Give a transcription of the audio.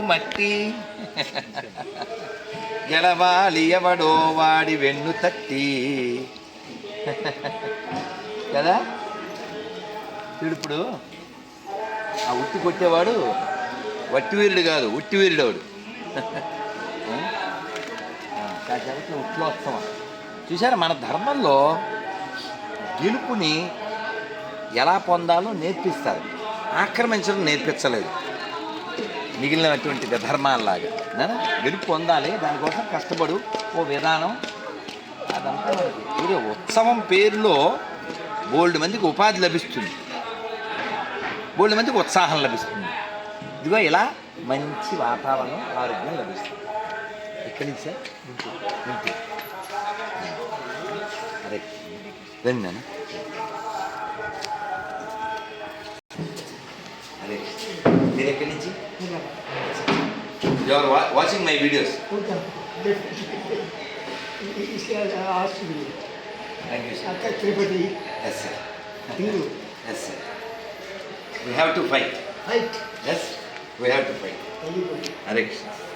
మట్టి. గెలవాలి ఎవడో వాడి వెన్ను తట్టి. కదా? ఇప్పుడు. ఆ ఉట్టి కొట్టేవాడు వట్టివీరుడు కాదు ఉట్టివీరుడు వాడు ఉట్లో ఉట్లోత్సవం చూసారా మన ధర్మంలో గెలుపుని ఎలా పొందాలో నేర్పిస్తారు. ఆక్రమించడం నేర్పించలేదు. మిగిలినటువంటి ధర్మాల్లాగా. గెలుపు పొందాలి దానికోసం కష్టపడు ఓ విధానం అదంతా ఇది ఉత్సవం పేరులో బోల్డ్ మందికి ఉపాధి లభిస్తుంది. బోల్డ్ మందికి ఉత్సాహం లభిస్తుంది. ఇదిగో ఇలా మంచి వాతావరణం ఆరోగ్యం లభిస్తుంది. ఎక్కడి నుంచి సార్ అదే. రండి You are wa watching my videos. Thank you, sir. Yes, sir. Thank you. Yes, sir. We have to fight. Fight. Yes, we have to fight. Thank you, Hare Krishna.